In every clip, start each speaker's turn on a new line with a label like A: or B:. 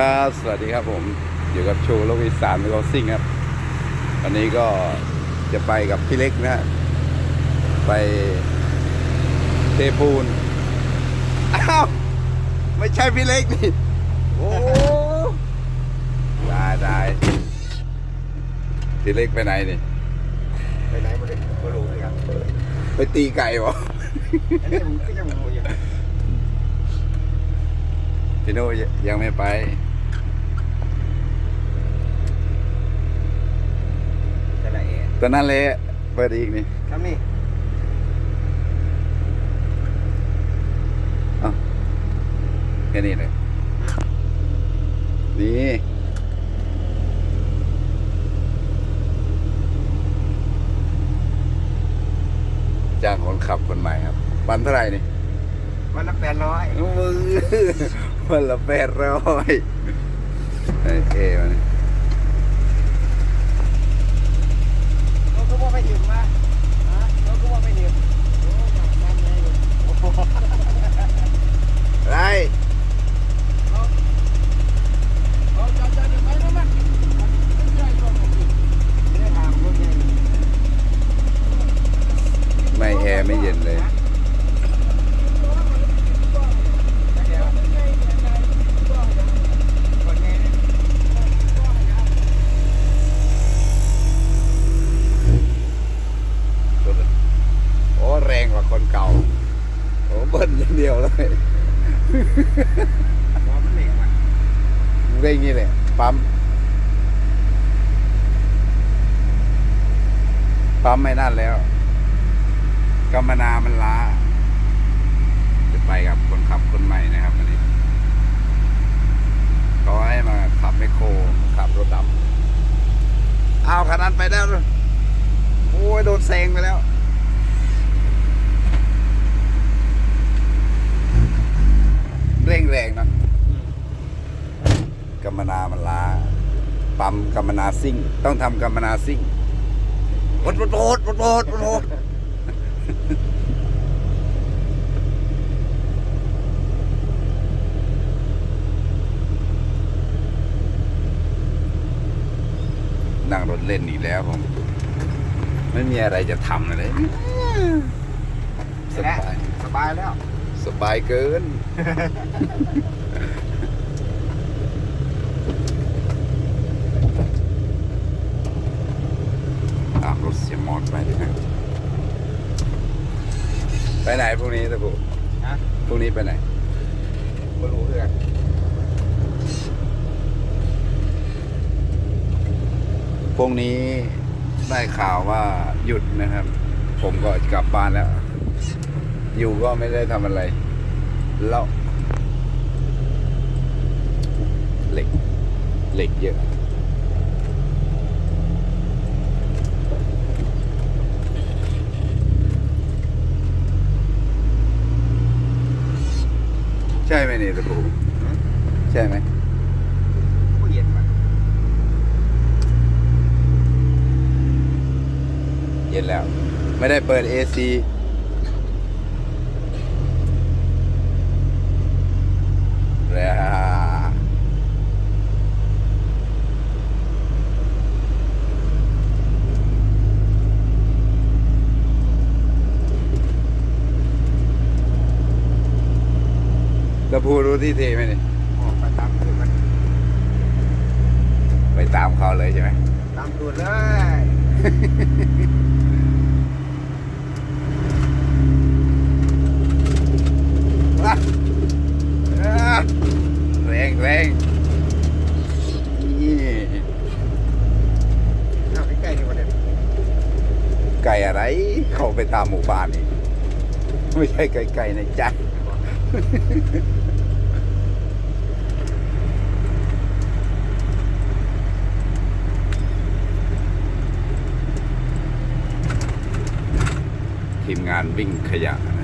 A: ครับ สวัสดีครับผม อยู่กับโชว์โลกอีสานโรซิ่งครับ วันนี้ก็จะไปกับพี่เล็กนะฮะไปเทปูน อ้าว ไม่ใช่พี่เล็กนี่ โอ้ได้ได้พี่เล็กไปไหนนี่
B: ไปไหนมาเลยก็รู้เหมือนกัน
A: ไปตีไก่วะ
B: อันนี้มันก็ยังงูอยู่
A: พี่โน่ยังไม่ไป
B: แต่ ละเอ๋
A: ตอนนั้นเลยเปิดอีกนี่
B: ครับนี่
A: อ้าวแค่นี้เลยนี่จ้างคนขับคนใหม่ครับวันเท่าไหร่นี่
B: วันละแปดร้อย
A: มือวันละแปดร้อยเอ้ยเอ๋มานี่
B: เขา ก็ว่าไม่ถึงมาฮะเขาก็ว่าไม่ถึงโอ้ยนั่นไงโอ้โห
A: ไร
B: เอาจับจับไปแล้วมันไม่ใช่ตัวมันไม่ได้ถามคนไง
A: ไม่แอร์ไม่เย็นเลย
B: เดี๋ยวคนไง
A: โอ้แรงกว่าคนเก่า โอ้เบิ้ลอย่างเดียวเลย
B: ปั๊มันเหล็กว่ะ
A: เร่งนี่เลยปั๊มปั๊มไม่นั่นแล้วกรรมนามันล้า จะไปกับคนขับคนใหม่นะครับวันนี้เขาให้มาขับไมคโครขับรถดำเอาคันนั้นไปแล้วด้วยโอ้ยโดนแซงไปแล้ว เร่งแรงนะ กรรม นามันล้า ปั๊มกรรมนาซิ่ง ต้องทำกรรมนาซิ่งวดวดวดวดวดวดวดนั่งรถเล่นอีกแล้วผม ไม่มีอะไรจะทำเลยสบาย
B: สบายแล้ว
A: สบายเกิน ตามรถ เสียมอดไปเลยนะไปไหนพรุ่งนี้ตะบุ
B: ฮะ
A: พรุ่งนี้ไปไหน
B: ก็รู้เหมือนกัน
A: พรุ่งนี้ได้ข่าวว่าหยุดนะครับ ผมก็กลับบ้านแล้ว อยู่ก็ไม่ได้ทำอะไร แล้วเหล็ก เหล็กเยอะ ใช่ไหมนี่ตะปูใช่ไหม
B: ผู้เย็นว่ะ
A: เย็นแล้ว ไม่ได้เปิด AC แล้ว แล้วพูรู้ที่เทไหมนี่
B: ออกไปตามตูดมัน
A: ไปตามเขาเลยใช่ไหม
B: ตามตูดเลย
A: อะอะแรงแรงนี่
B: เอาใกล้ๆนี่วันเด็ด
A: ไก่อะไร เข้าไปตามหมู่บ้านนี่ไม่ใช่ไก่ไก่ในใจ ทีมงานวิ่งขยะนะ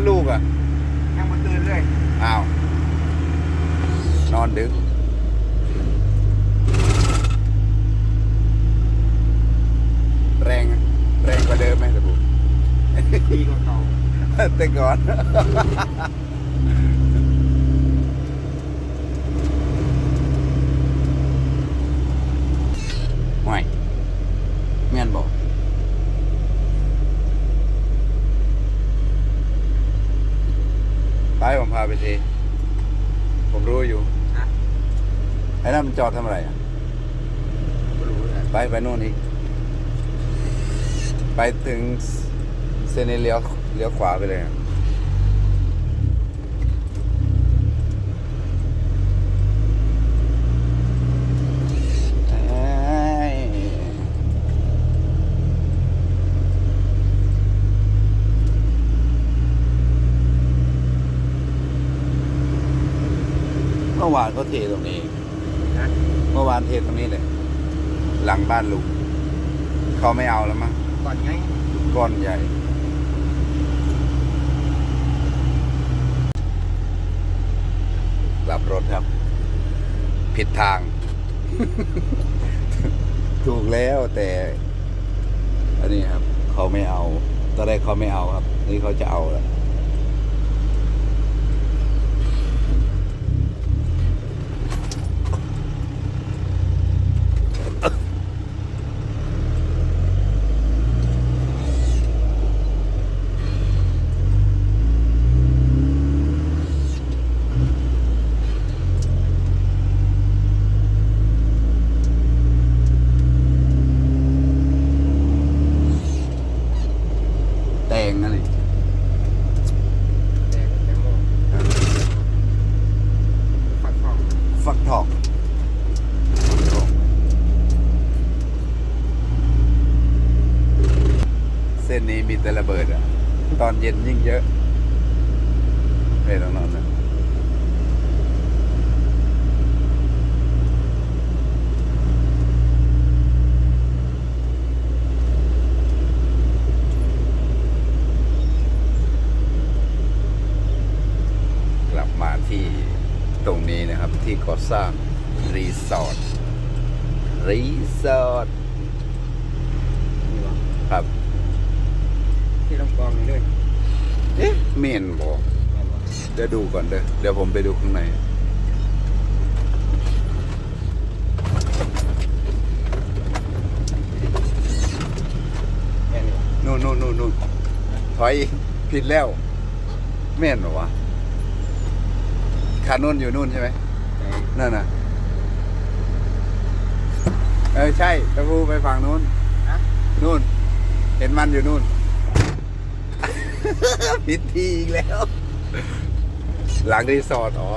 A: แล้วลูกอะ
B: ยังมาตื่นเลย
A: อ้าวนอนดึกแรงแรงกว่าเดิมไหมตะบู
B: ดีกว่าเก่า
A: แต่ก่อน ห่วยแม่นบอก ไปผมพาไปที ผมรู้อยู่
B: นะ
A: ไอ้นั่นมัน จอดทำอะไรอะ
B: ไม่รู้เลย
A: ไปไปนู่นอีก ไปถึงเส้นนี้เลี้ยวเลี้ยวขวาไปเลยอะเอ้ยเมื่อวานเขาเทตรงนี้
B: นะ
A: เมื่อวานเทตรงนี้เลย หลังบ้านลุงเขาไม่เอาแล้วมั้ง
B: ก่อนไง
A: ก้อนใหญ่ กลับรถครับ ผิดทาง ถูกแล้วแต่ อันนี้ครับ เขาไม่เอาตอนแรกเขาไม่เอาครับ นี่เขาจะเอาแล้ว แตงนั่นเอง
B: แดงแตงโมฟักทอง
A: ฟักทองเส้นนี้มี แต่ระเบิดอะ ตอนเย็นยิ่งเยอะเฮ้ยตรงนั้นนะกลับมาที่ตรงนี้นะครับที่ก่อสร้างรีสอร์ทรีสอร์ทครับ
B: ที่ลำกองนี่เลย
A: เอ๊ะเมนบอก
B: แม่นวะ
A: เดี๋ยวดูก่อนเด้อเดี๋ยวผมไปดูข้างใน
B: แม่นวะ
A: นู่นนู่นนู่นนู่นถอยอีกผิดแล้วแม่นเหรอวะขานุ่นอยู่นู่นใช่ไหม
B: แต่
A: นั่นน่ะ เออใช่ตะพูไปฝั่งนู้น
B: นะ
A: นู่น เห็นมันอยู่นู่น ผิดทีอีกแล้ว หลังรีสอร์ทอ๋อ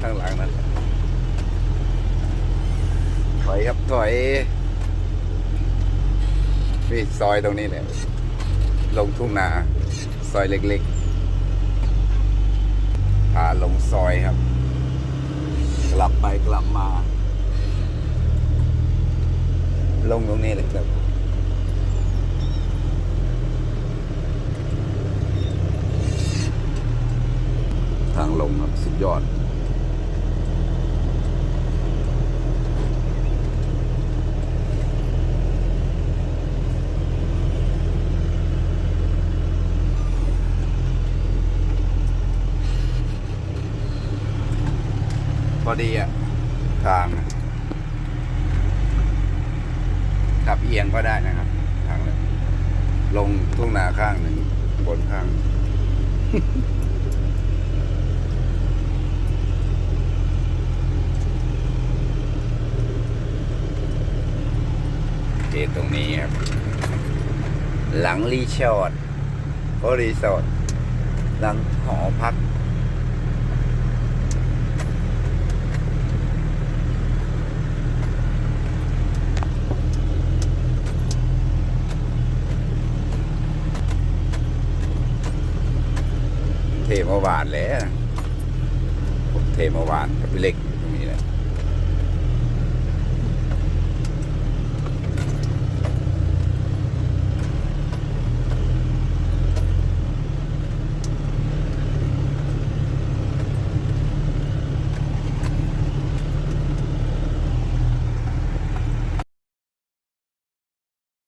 A: ข้างหลังนั่นถอยครับถอยนี่ซอยตรงนี้แหละลงทุ่งนาซอยเล็กๆพาลงซอยครับ กลับไปกลับมา ลงตรงนี้เลยครับ ทางลงครับสุดยอด พอดีอะทางขับเอียงก็ได้นะครับ ทางลยลงทุ่งนาข้างหนึ่งบนข้าง เกตตรงนี้ครับ ห ลังรีสอร์ทโอรีสอร์ทหลังหอพัก เทเมื่อวานแล้วผมเทเมื่อวานกับพี่เล็ก